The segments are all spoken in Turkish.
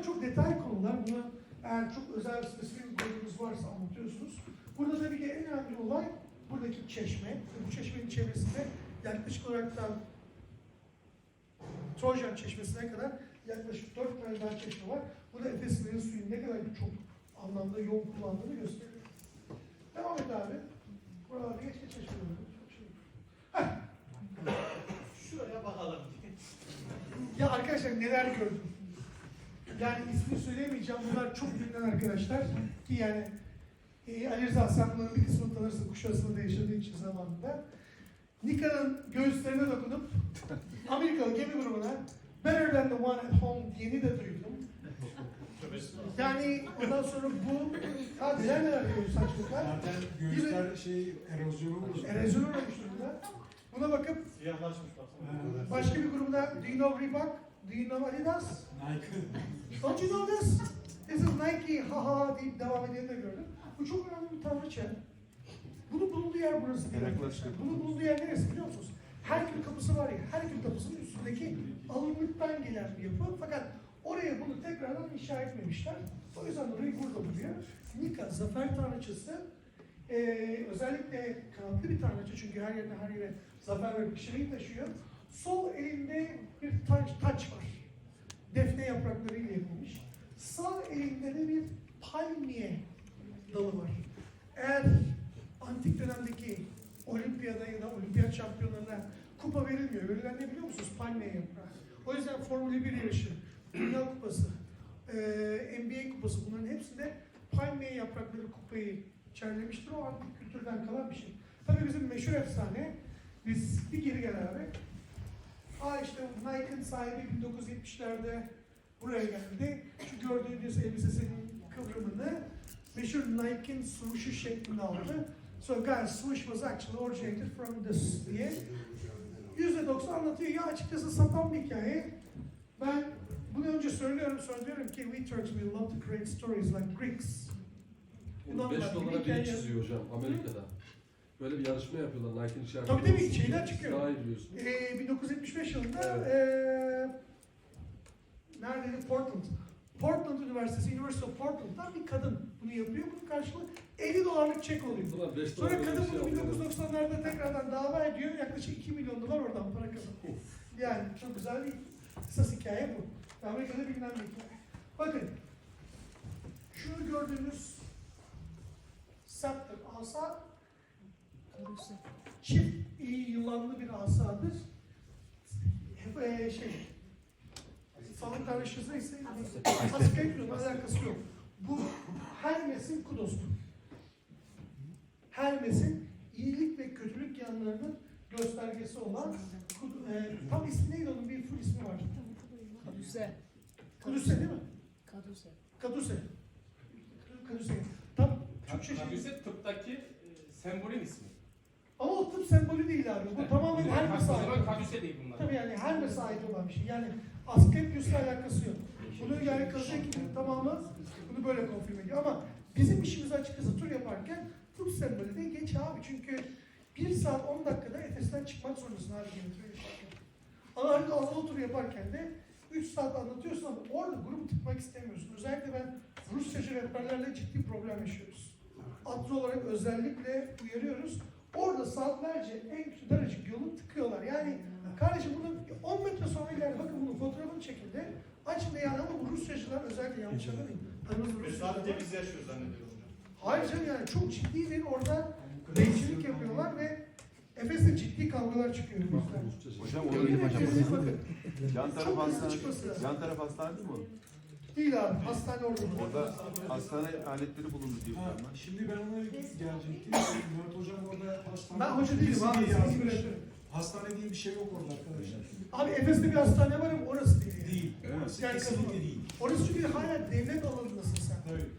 Bunlar çok detay konular. Bunu eğer çok özel spesifik bir konunuz varsa anlatıyorsunuz. Burada tabii ki en önemli olay buradaki çeşme. Bu çeşmenin çevresinde yaklaşık olarak da Trojan çeşmesine kadar yaklaşık dört tane daha çeşme var. Bu da Efes'in suyun ne kadar çok anlamda yoğun kullandığını gösteriyor. Devam et abi. Buralarda geç geç. Çok şey. Şuraya bakalım. Ya arkadaşlar neler gördüm. Yani ismini söyleyemeyeceğim. Bunlar çok bilinen arkadaşlar. Ki yani e, Ali Rıza sen bunların bir kısmını tanırsın Kuşadası'nda yaşadığı için zamanında. Nika'nın göğüslerine dokunup Amerikalı gemi grubuna Better Than The One At Home diyeni de duydum. Yani ondan sonra bu ha neler göğüs saçlıklar. Zaten göğüsler şey erozyonu olur. Erozyon olmuş durumda. Buna bakıp Siyahlaşmış baksana. Başka bir grubda Do you know Reebok? Do you know Adidas? Nike. Don't you know this? This is Nike, ha ha deyip devam edeni de gördüm. Bu çok önemli bir tanrıça. Bunun bulunduğu yer burası değil. Bunun bulunduğu yer neresi biliyor musunuz? Herkül kapısı var ya, Herkül kapısının üstündeki alınlıktan gelen bir yapı. Fakat oraya bunu tekrardan inşa etmemişler. O yüzden orayı burada buluyor. Nika, zafer tanrıçası. Ee, özellikle kanatlı bir tanrıça çünkü her yerine her yere zafer ve kişiliği taşıyor. Sol elinde bir taç, taç var defne yapraklarıyla yapılmış. Sağ elinde de bir palmiye dalı var. Eğer antik dönemdeki olimpiyada ya da olimpiyat şampiyonlarına kupa verilmiyor. Verilen ne biliyor musunuz? Palmiye yaprağı. O yüzden Formula 1 yarışı, Dünya Kupası, eee, NBA Kupası bunların hepsinde palmiye yaprakları kupayı içerlemiştir. O antik kültürden kalan bir şey. Tabii bizim meşhur efsane, biz bir geri gel abi. Aa işte Nike'ın sahibi 1970'lerde buraya geldi. Şu gördüğünüz elbisesinin kıvrımını meşhur Nike'ın swooshu şeklinde aldı. So guys, swoosh was actually originated from this diye. %90 anlatıyor. Ya açıkçası satan bir hikaye. Ben bunu önce söylüyorum, sonra diyorum ki we Turks we love to create stories like Greeks. Bundan 5 bahsediyor. dolara bir çiziyor hocam Amerika'da. Böyle bir yarışma yapıyorlar Nike'ın içeride. Tabii tabii, şeyler çıkıyor. Daha iyi biliyorsun. Ee, 1975 yılında Evet. ee, neredeydi? Portland. Portland Üniversitesi, University of Portland'dan bir kadın bunu yapıyor. Bunun karşılığı 50 dolarlık çek oluyor. 5 Sonra kadın şey bunu yapıyorlar. 1990'larda tekrardan dava ediyor. Yaklaşık 2 milyon dolar oradan para kazanıyor. Yani çok güzel bir kısas hikaye bu. Amerika'da bilinen bir hikaye. Bakın, şunu gördüğünüz saptır, asa çift iyi yılanlı bir asadır. Eee, şey, sağlık tanrıçısı ise Asklepios'un alakası yok. Bu Hermes'in kudosu. Hermes'in iyilik ve kötülük yanlarının göstergesi olan kud- eee, tam ismi neydi onun bir full ismi var. Kaduse. Kudüs'e değil mi? Kaduse. Kaduse. Kaduse. Tam Türkçe şey. Kadüse tıptaki e, sembolün ismi. Ama o tıp sembolü değil abi. Bu tamamen zaman ait. Kadüse değil bunlar. Tabii yani Hermes'e ait olan bir şey. Yani Asklepios'la alakası yok. Bunu yani Kaduse ekibinin tamamı bunu böyle konfirm ediyor. Ama bizim işimiz açıkçası tur yaparken tıp sembolü de geç abi. Çünkü 1 saat 10 dakikada Efes'ten çıkmak zorundasın abi. Ama hani Anadolu turu yaparken de 3 saat anlatıyorsun ama orada grup tutmak istemiyorsun. Özellikle ben Rusçacı rehberlerle ciddi problem yaşıyoruz. Adlı olarak özellikle uyarıyoruz. Orada saatlerce en kötü daracık yolu tıkıyorlar. Yani kardeşim bunun 10 metre sonra ileride bakın bunun fotoğrafını çekildi. Açın da yani ama bu Rusçacılar özellikle yanlış anlamayın. Rusçacılar. sadece biz yaşıyoruz zannediyorum. Hayır canım yani çok ciddi bir orada renkçilik yapıyorlar ve Efes'te ciddi kavgalar çıkıyor. Hocam olabilir hocam. bakın. Yan taraf hastane. Yan taraf hastane değil mi o? Değil abi hastane orada. Orada hastane aletleri bulundu diye Ha, şimdi ben ona gelecektim. Murat hocam orada hastane... Ben hoca değilim abi. Hastane diye bir şey yok orada arkadaşlar. Abi Efes'te bir hastane var ama orası değil. yani. Değil. Evet. Orası Yani kesinlikle değil. Orası çünkü hala devlet alanındasın sen.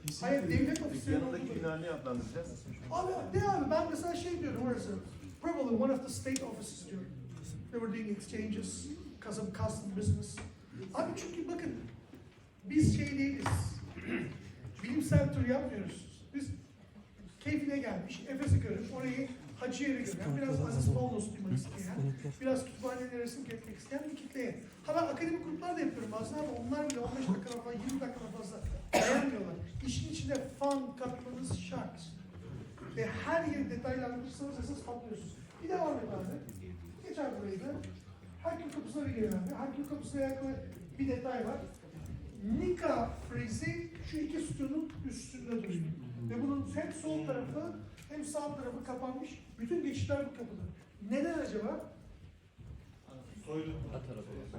Kesinlikle Hayır devlet ofisinin yanındaki olduğu. bina ne adlandıracağız? Abi ne abi ben mesela şey diyorum orası. Probably one of the state offices diyorum. They were doing exchanges because of custom business. Abi çünkü bakın biz şey değiliz. Bilimsel tur yapmıyoruz. Biz keyfine gelmiş, Efes'i görüp orayı hacı yeri gören, biraz Aziz Paulus duymak isteyen, biraz kütüphanede resim kesmek isteyen bir kitleye. Ha ben akademik gruplar da yapıyorum bazen ama onlar bile 15 dakika falan 20 dakika işin içine fan katmanız şart. Ve her yeri detaylandırırsanız esas patlıyorsunuz. Bir devam et abi. Geçer burayı da. Herkül kapısına bir abi. Herkül kapısına alakalı bir detay var. Nika frizi şu iki sütunun üstünde duruyor. Ve bunun hem sol tarafı hem sağ tarafı kapanmış. Bütün geçişler bu kapıda. Neden acaba? Soylu.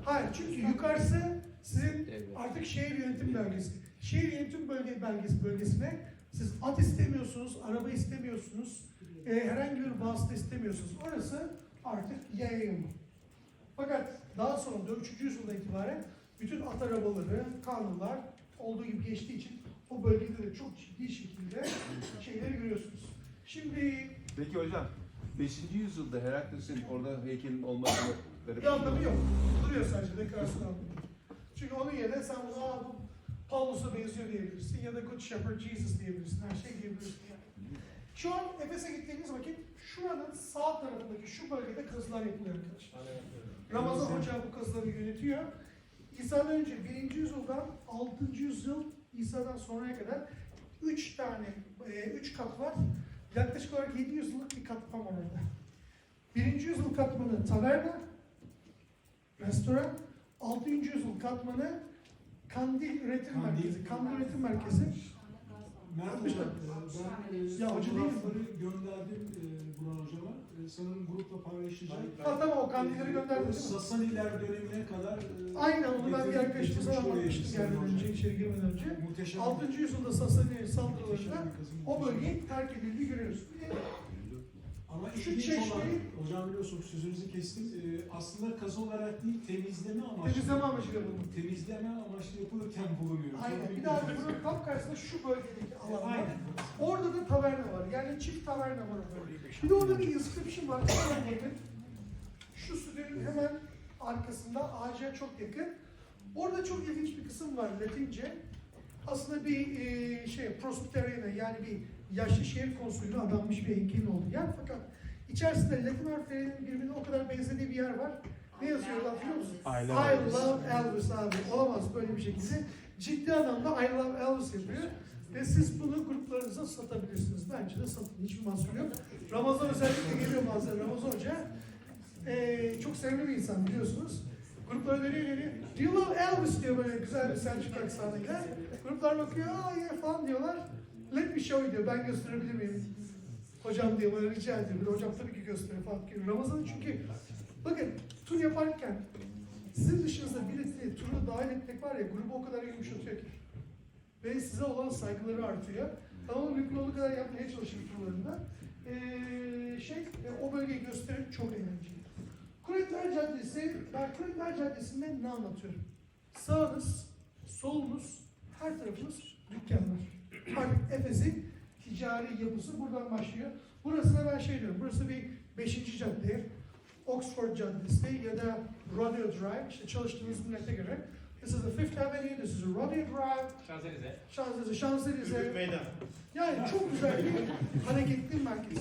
Hayır çünkü yukarısı sizin artık şehir yönetim bölgesi. Şehir yönetim bölge belgesi bölgesine siz at istemiyorsunuz, araba istemiyorsunuz, e, herhangi bir vasıta istemiyorsunuz. Orası artık yaya yolu. Fakat daha sonra 4. yüzyıldan itibaren bütün at arabaları, kanunlar olduğu gibi geçtiği için o bölgede de çok ciddi şekilde şeyleri görüyorsunuz. Şimdi Peki hocam 5. yüzyılda Herakles'in orada heykelin olmasını bir anlamı yok. Duruyor sadece dekorasyon anlamı. Çünkü onun yerine sen bunu aa bu Paulus'a benziyor diyebilirsin ya da Good Shepherd Jesus diyebilirsin. Her şey diyebilirsin. Yani. Şu an Efes'e gittiğiniz vakit şuranın sağ tarafındaki şu bölgede kazılar yapılıyor arkadaşlar. Ramazan Hoca bu kazıları yönetiyor. İsa'dan önce 1. yüzyıldan 6. yüzyıl İsa'dan sonraya kadar 3 tane, 3 kat var. Yaklaşık olarak 700 yıllık bir katman var orada. 1. yüzyıl katmanı taverna, restoran, 6. yüzyıl katmanı kandil üretim Kandil. merkezi. Kandil üretim merkezi. Mert Yapmışlar. hocam, e, ben e, Ya hoca değil mi? gönderdim e, Burhan hocama. E, sanırım grupla paylaşacağım. Ha tamam o kandilleri gönderdim O değil mi? Sasaniler dönemine kadar e, Aynen onu ben bir arkadaşımıza getirmiş oraya anlatmıştım gelmeden hocam. önce, içeri girmeden önce. Muhteşem. 6. yüzyılda Sasani saldırılarında muhteşem bir kazı, o bölgeyi terk edildiği görüyoruz. Bir de Ama Şu ilginç çeşmeyi- olan, hocam biliyorsunuz sözünüzü kestim. E, aslında kazı olarak değil temizleme amaçlı. Temizleme amacıyla bulundu. Temizleme amaçlı yapılırken bulunuyor. Çok Aynen. Bir büyük daha bir- bunun tam karşısında şu bölgedeki alan var. Aynen. Orada da taverna var. Yani çift taverna var orada. Bir de orada bir inscription var. Şu stüdyonun hemen arkasında ağaca çok yakın. Orada çok ilginç bir kısım var Latince. Aslında bir e, şey prosbyteriana yani bir yaşlı şehir konsülüne adanmış bir heykelin olduğu yer. Fakat içerisinde Latin harflerinin birbirine o kadar benzediği bir yer var. Ne yazıyorlar biliyor musun? I I love Elvis abi. Olamaz böyle bir şekilde. Ciddi anlamda I love Elvis yapıyor. Ve siz bunu gruplarınıza satabilirsiniz. Bence de satın. Hiçbir mahsur yok. Ramazan özellikle geliyor bazen. Ramazan Hoca eee, çok sevimli bir insan biliyorsunuz. Gruplar öneriyor geliyor. Do you love Elvis diyor böyle güzel bir Selçuk aksanıyla. Gruplar bakıyor. Aa yeah falan diyorlar. Let me show you diyor. Ben gösterebilir miyim? Hocam diye böyle rica ediyor. Hocam tabii ki gösterir falan diyor. Ramazan'ın çünkü bakın tur yaparken sizin dışınızda birisini turu dahil etmek var ya grubu o kadar yumuşatıyor ki. Ve size olan saygıları artıyor. Tamam mümkün olduğu kadar yapmaya çalışır turlarında. Ee, şey, e, o bölgeyi gösterip çok eğlenceli. Kuretler Caddesi, ben Kuretler Caddesi'nde ne anlatıyorum? Sağınız, solunuz, her tarafınız dükkanlar. Artık Efes'in ticari yapısı buradan başlıyor. Burasına ben şey diyorum, burası bir 5. cadde, Oxford Caddesi ya da Rodeo Drive, işte çalıştığınız millete göre. This is the Fifth Avenue, this is a Rodeo Drive, Şanzelize. Şanzelize, Şanzelize. Meydan. Yani çok güzel bir hareketli merkez.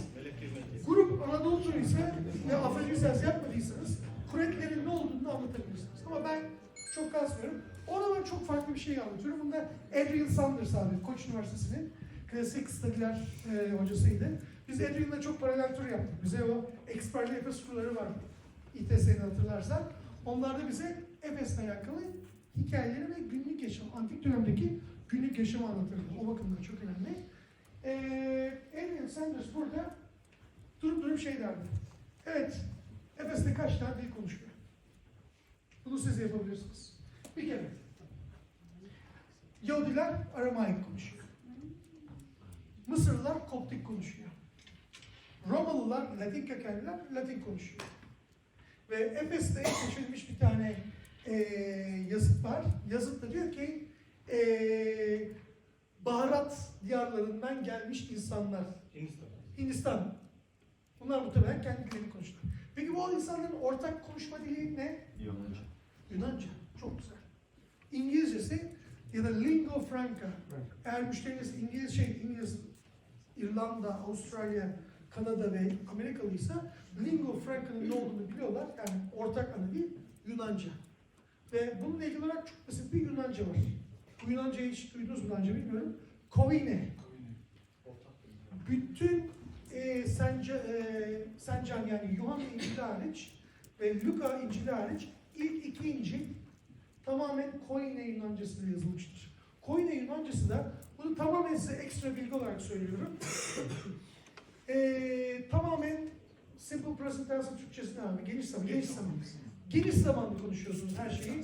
Grup Anadolu turu ise ve afrodizaz yapmadıysanız kuretlerin ne olduğunu anlatabilirsiniz. Ama ben çok kasmıyorum. Ona ben çok farklı bir şey anlatıyorum. Bunda Adrian Sanders abi, Koç Üniversitesi'nin klasik stadiler e, hocasıydı. Biz Adrian'la çok paralel tur yaptık. Bize o eksperli Efes turları var. İTS'ni hatırlarsan. Onlar da bize Efes'le alakalı hikayeleri ve günlük yaşam, antik dönemdeki günlük yaşamı anlatırdı. O bakımdan çok önemli. Ee, Adrian Sanders burada durup durup şey derdi. Evet, Efes'te kaç tane dil konuşuyor? Bunu siz yapabilirsiniz. Bir kere. Yahudiler Aramaik konuşuyor. Mısırlılar Koptik konuşuyor. Romalılar, Latin kökenliler Latin konuşuyor. Ve Efes'te keşfedilmiş bir tane eee yazıt var. Yazıtta diyor ki eee baharat diyarlarından gelmiş insanlar Hindistan. Hindistan. Bunlar muhtemelen kendi dillerini konuştular. Peki bu insanların ortak konuşma dili ne? Yonca. Yunanca. Çok güzel. İngilizcesi ya da lingua franca. Eğer müşteriniz İngiliz şey, İngiliz, İrlanda, Avustralya, Kanada ve Amerikalıysa lingua franca'nın ne olduğunu biliyorlar. Yani ortak ana dil Yunanca. Ve bununla ilgili olarak çok basit bir Yunanca var. Bu Yunancayı hiç duydunuz mu daha önce bilmiyorum. Koine. Bütün e, Sence, e, Sencan yani Yuhanna İncil'i hariç ve Luka İncil'i hariç ilk iki İncil tamamen Koine Yunancasıyla yazılmıştır. Koine Yunancası da bunu tamamen size ekstra bilgi olarak söylüyorum. e, tamamen simple present tense Türkçesine abi geniş zaman, geniş zaman. Geniş zamanlı konuşuyorsunuz her şeyi.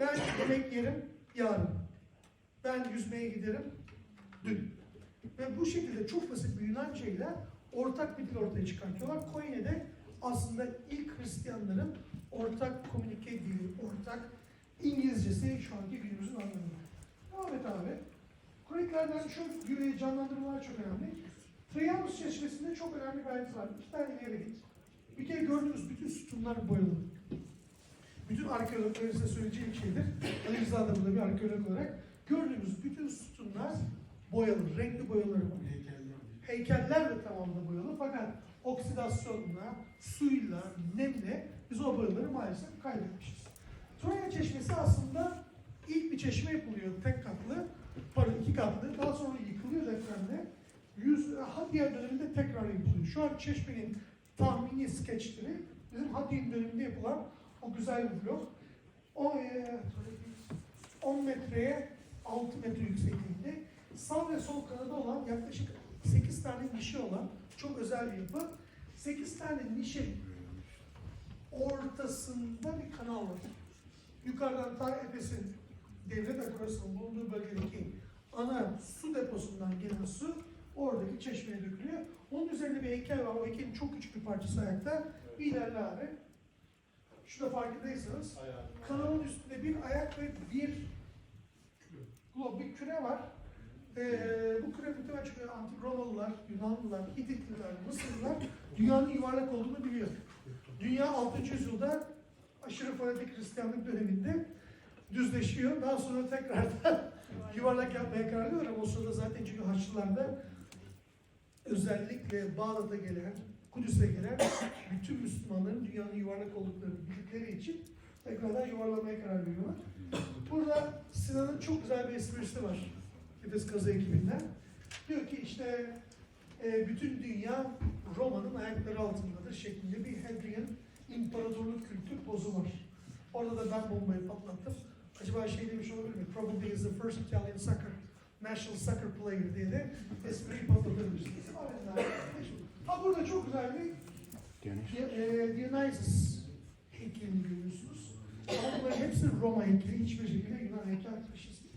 Ben yemek yerim yarın. Ben yüzmeye giderim dün. Ve bu şekilde çok basit bir Yunanca ile ortak bir dil ortaya çıkartıyorlar. Koine de aslında ilk Hristiyanların ortak komünike dili, ortak İngilizcesi şu anki günümüzün anlamı. Devam et abi. Kroniklerden güveyi canlandırmalar çok önemli. Trianus çeşmesinde çok önemli bir ayrıntı var. İki tane ileri. Bir kere gördüğünüz bütün sütunlar boyalı. Bütün arkeologların size söyleyeceğim şeydir. Ali Rıza da burada bir arkeolog olarak. Gördüğünüz bütün sütunlar boyalı, renkli boyaları var. Heykeller de tamamında boyalı fakat oksidasyonla, suyla, nemle biz o boyaları maalesef kaybetmişiz. Troya Çeşmesi aslında ilk bir çeşme yapılıyor tek katlı, pardon iki katlı, daha sonra yıkılıyor depremde. Yüz, Hadrian döneminde tekrar yapılıyor. Şu an çeşmenin tahmini skeçleri bizim Hadrian döneminde yapılan o güzel bir blok. O e, 10 metreye 6 metre yüksekliğinde sağ ve sol kanadı olan yaklaşık 8 tane nişi olan çok özel bir yapı. 8 tane nişin ortasında bir kanal var. Yukarıdan ta Efes'in devlet akurasının bulunduğu bölgedeki ana su deposundan gelen su oradaki çeşmeye dökülüyor. Onun üzerinde bir heykel var. O heykelin çok küçük bir parçası ayakta. Bir ilerle abi. Şurada farkındaysanız kanalın üstünde bir ayak ve bir glob, bir küre var. Ee, bu küre muhtemelen çünkü antik Romalılar, Yunanlılar, Hititliler, Mısırlılar dünyanın yuvarlak olduğunu biliyor. Dünya 6. yüzyılda aşırı fanatik Hristiyanlık döneminde düzleşiyor. Daha sonra tekrar da yuvarlak yapmaya karar veriyor ama o sırada zaten çünkü Haçlılarda özellikle Bağdat'a gelen, Kudüs'e gelen bütün Müslümanların dünyanın yuvarlak olduklarını bildikleri için tekrardan yuvarlamaya karar veriyorlar. Burada Sinan'ın çok güzel bir esprisi var. Efes Kazı ekibinden. Diyor ki işte e, bütün dünya Roma'nın ayakları altındadır şeklinde bir Hadrian imparatorluk kültür pozu var. Orada da ben bombayı patlattım. Acaba şey demiş olabilir mi? Probably is the first Italian soccer, national soccer player diye de espriyi patlatabilirsiniz. Ha burada çok güzel bir e, Dionysus heykelini görüyorsunuz. Ama bunların hepsi Roma heykeli, hiçbir şekilde Yunan heykeltıraşısı değil.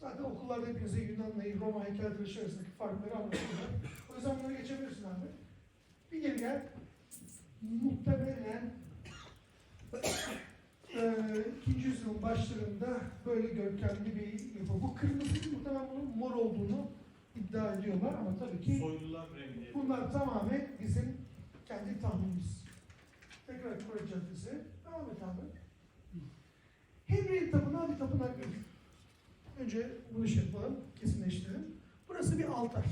Zaten okullarda hepinize Yunan'la Roma heykeltıraşı arasındaki farkları anlatıyorlar. O yüzden bunları geçebilirsin abi. Bir geri gel. Muhtemelen eee ikinci yüzyılın başlarında böyle görkemli bir yapı. Bu kırmızı muhtemelen bunun mor olduğunu iddia ediyorlar ama tabii ki Soylular rengi. Bunlar tamamen bizim kendi tahminimiz. Tekrar Kore Caddesi. Devam et abi. Henry Tapınağı bir tapınak yok. Önce bunu şey yapalım, kesinleştirelim. Burası bir altar.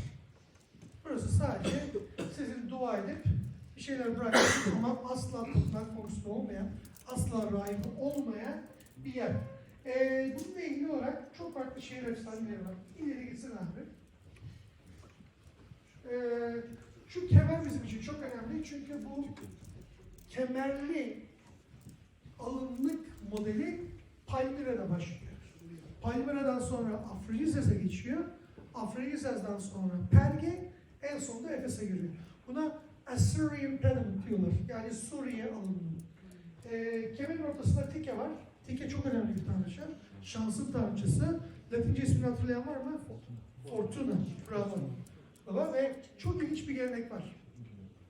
Burası sadece sizin dua edip bir şeyler bıraktığınız ama asla tapınak konusunda olmayan, asla rahip olmayan bir yer. Ee, bununla ilgili olarak çok farklı şehir efsaneleri var. İleri gitsin abi. Ee, şu kemer bizim için çok önemli çünkü bu kemerli alınlık modeli Palmyra'da başlıyor. Palmyra'dan sonra Afrodizes'e geçiyor. Afrodizes'den sonra Perge, en sonunda Efes'e giriyor. Buna Assyrian Pediment diyorlar. Yani Suriye alınımı. Ee, kemerin ortasında tike var. Tike çok önemli bir tanrıça. Şansın tanrıçası. Latince ismini hatırlayan var mı? Fortuna. Bravo. Baba ve çok ilginç bir gelenek var.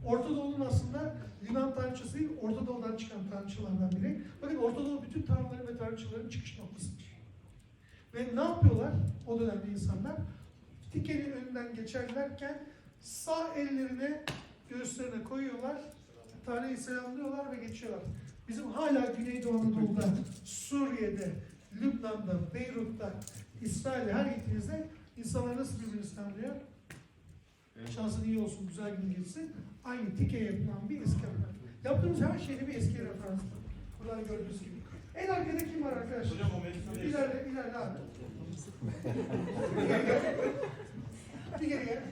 Orta Doğu'nun aslında Yunan tanrıçası değil, Orta Doğu'dan çıkan tanrıçalardan biri. Bakın Orta Doğu bütün tanrıların ve tanrıçaların çıkış noktasıdır. Ve ne yapıyorlar o dönemde insanlar? Tikenin önünden geçerlerken sağ ellerine göğüslerine koyuyorlar, Tanrı'yı selamlıyorlar ve geçiyorlar. Bizim hala Güneydoğu Anadolu'da, Suriye'de, Lübnan'da, Beyrut'ta, İsrail'de her gittiğinizde insanlar nasıl birbirini selamlıyor? Şansın iyi olsun, güzel gün geçsin. Aynı tike yapılan bir eski referans. Yaptığımız her şeyde bir eski referans. Buradan gördüğünüz gibi. En arkada kim var arkadaşlar? Hocam o değil. İleride, ileride abi. Bir geri gel. Bir geri gel.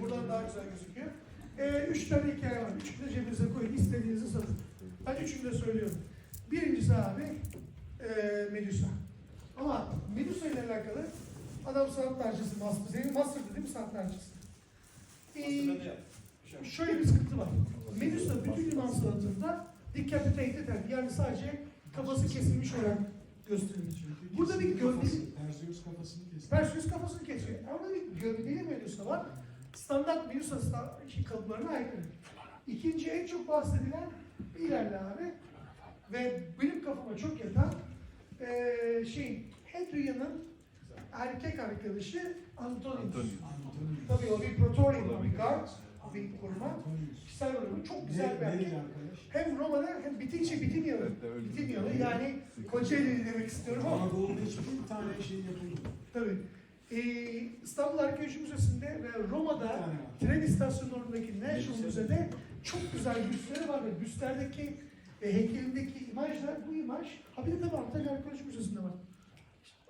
Buradan daha güzel gözüküyor. Ee, üç tane hikaye var. Üçünü de cebinize koyun. İstediğinizi satın. Ben üçünü de söylüyorum. Birincisi abi ee, Medusa. Ama Medusa ile alakalı adam sanat tarihçisi master. Senin master'dı değil mi sanat tarihçisi? Ee, yapmış? şöyle bir sıkıntı var. Medusa bütün Yunan sanatında decapitated yani sadece kafası kesilmiş olarak gösterilir. Burada bir gövdeli, Perseus kafasını kesti. Perseus kafasını kesiyor. Ama bir gövdeli Medusa var. Standart şey, kalıplarına aykırı. İkinci en çok bahsedilen ilerle abi. Ve benim kafama çok yatan eee şey Hadrian'ın erkek arkadaşı Antonius. Antonius. Antonius. Tabii o bir Praetorian, bir guard, bir koruma. Kişisel bölümü çok güzel bir erkek. Hem Roma'da hem Bitinci Bitinyalı. Bitinyalı yani Kocaeli demek istiyorum ama Anadolu'da hiçbir tane şey yapılmadı. tabii. Ee, İstanbul Arkeoloji Müzesi'nde ve Roma'da tane tren istasyonlarındaki National Müze'de çok güzel büstleri var ve büstlerdeki ve heykelindeki imajlar bu imaj. Ha bir de tabii Antalya Arkeoloji Müzesi'nde var.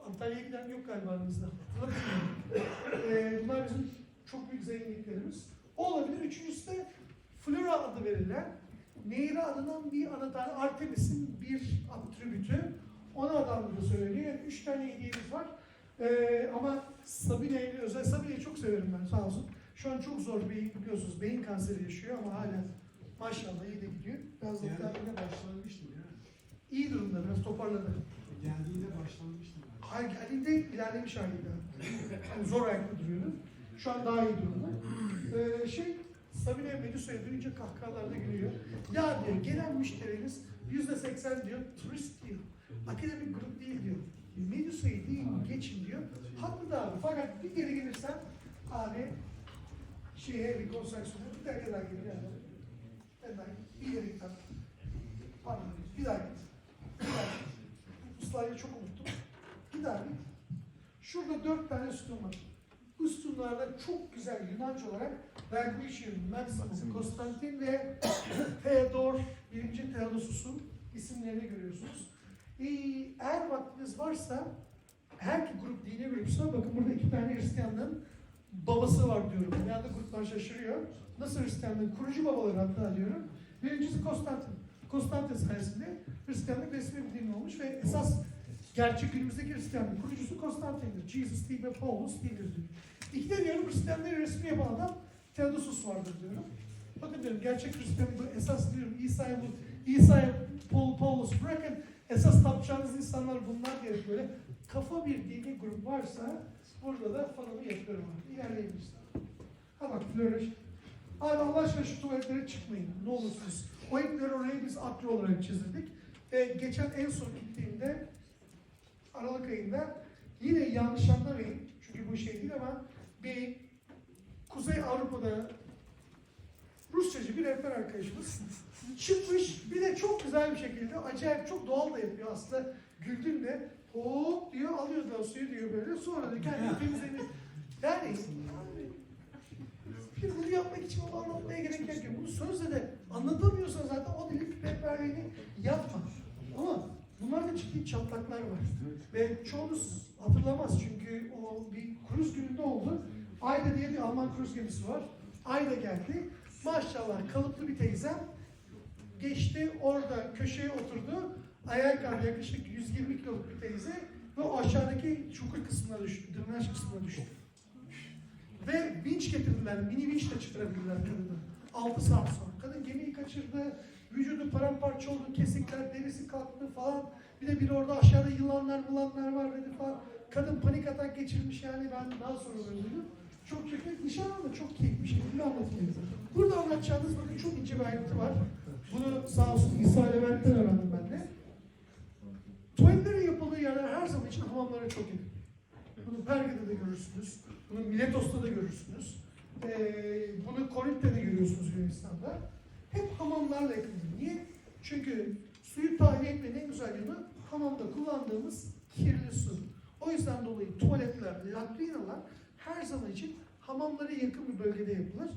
Antalya'ya giden yok galiba. Hatırlamıyorum. ee, bunlar bizim çok büyük zenginliklerimiz. O olabilir. Üçüncüsü de Flora adı verilen Neira adından bir anahtar Artemis'in bir atribütü. Ona adamlığı söyleniyor. Yani üç tane hediyemiz var. Ee, ama Sabine ile özel Sabine'yi çok severim ben sağ olsun. Şu an çok zor beyin biliyorsunuz beyin kanseri yaşıyor ama hala maşallah iyi de gidiyor. Biraz doktor Geldiğinde başlanmıştım ya. iyi durumda biraz toparladı. Geldiğinde başlanmıştım. Hayır geldiğinde ilerlemiş halinde. Yani zor ayakta duruyordu. Şu an daha iyi durumda. Ee, şey Sabine Medusa'yı duyunca kahkahalarda gülüyor. Ya diyor gelen müşteriniz yüzde seksen diyor turist diyor. Akademik grup değil diyor. Medusa'yı değil geçin diyor. Haklı da abi. Fakat bir geri gelirsen abi şeye bir konsaksiyona bir dakika daha gelir yani. Hemen bir geri git abi. Pardon bir daha git. Bir daha git. Bu slaydı çok unuttum. Bir daha git. Şurada dört tane sütun var. Bu sütunlarda çok güzel Yunanca olarak Diocletian, Maximus, Konstantin ve Theodor, birinci Theodosius'un isimlerini görüyorsunuz. Ee, eğer vaktiniz varsa her iki grup dine görüyorsa bakın burada iki tane Hristiyanlığın babası var diyorum. Genelde gruplar şaşırıyor. Nasıl Hristiyanlığın kurucu babaları hatta diyorum. Birincisi Konstantin. Konstantin sayesinde Hristiyanlık resmi bir din olmuş ve esas gerçek günümüzdeki Hristiyanlık kurucusu Konstantin'dir. Jesus değil ve Paulus değildir diyor. İki de diyorum Hristiyanlığı resmi yapan adam Theodosius vardır diyorum. Bakın diyorum gerçek Hristiyan bu esas diyorum İsa'ya bu İsa'ya Paul, Paulus bırakın esas tapacağınız insanlar bunlar diye böyle kafa bir dini grup varsa burada da falanı yapıyorum abi. İlerleyebiliriz. Ha bak flöröş. Abi Allah aşkına şu tuvaletlere çıkmayın. Ne olursunuz. O ipleri oraya biz atlı olarak çizdirdik. Ve geçen en son gittiğimde Aralık ayında yine yanlış anlamayın. Çünkü bu şey değil ama bir Kuzey Avrupa'da Rusçacı bir rehber arkadaşımız çıkmış bir de çok güzel bir şekilde acayip çok doğal da yapıyor aslında güldüm de hop diyor alıyor da suyu diyor böyle sonra da kendini temizleniyor. Yani Şimdi bunu yapmak için onu anlatmaya gerek yok. Bunu sözle de anlatamıyorsan zaten o dilin rehberliğini yapma. Ama bunlarda ciddi çatlaklar var. Ve çoğunuz hatırlamaz çünkü o bir kruz gününde oldu. Ayda diye bir Alman kruz gemisi var. Ayda geldi. Maşallah kalıplı bir teyzem geçti orada köşeye oturdu. Ayağa kalktı yaklaşık 120 kiloluk bir teyze ve aşağıdaki çukur kısmına düştü, drenaj kısmına düştü. Ve vinç getirdiler, mini vinç de çıkarabildiler kadını. 6 saat sonra. Kadın gemiyi kaçırdı, vücudu paramparça oldu, kesikler, derisi kalktı falan. Bir de biri orada aşağıda yılanlar yılanlar var dedi falan. Kadın panik atak geçirmiş yani ben daha sonra öldürdüm. Çok kötü, nişan da çok keyifli bir şekilde anlatayım. Burada anlatacağınız bakın çok ince bir ayrıntı var. Bunu sağ olsun İsa Levent'ten öğrendim ben de. Tuvaletlerin yapıldığı yerler her zaman için hamamlara çok yakın. Bunu Perga'da da görürsünüz. Bunu Miletos'ta da görürsünüz. Ee, bunu Korint'te de görüyorsunuz Yunanistan'da. Hep hamamlarla yakındır. Niye? Çünkü suyu tahliye etmenin en güzel yanı hamamda kullandığımız kirli su. O yüzden dolayı tuvaletler, latrinalar her zaman için hamamlara yakın bir bölgede yapılır.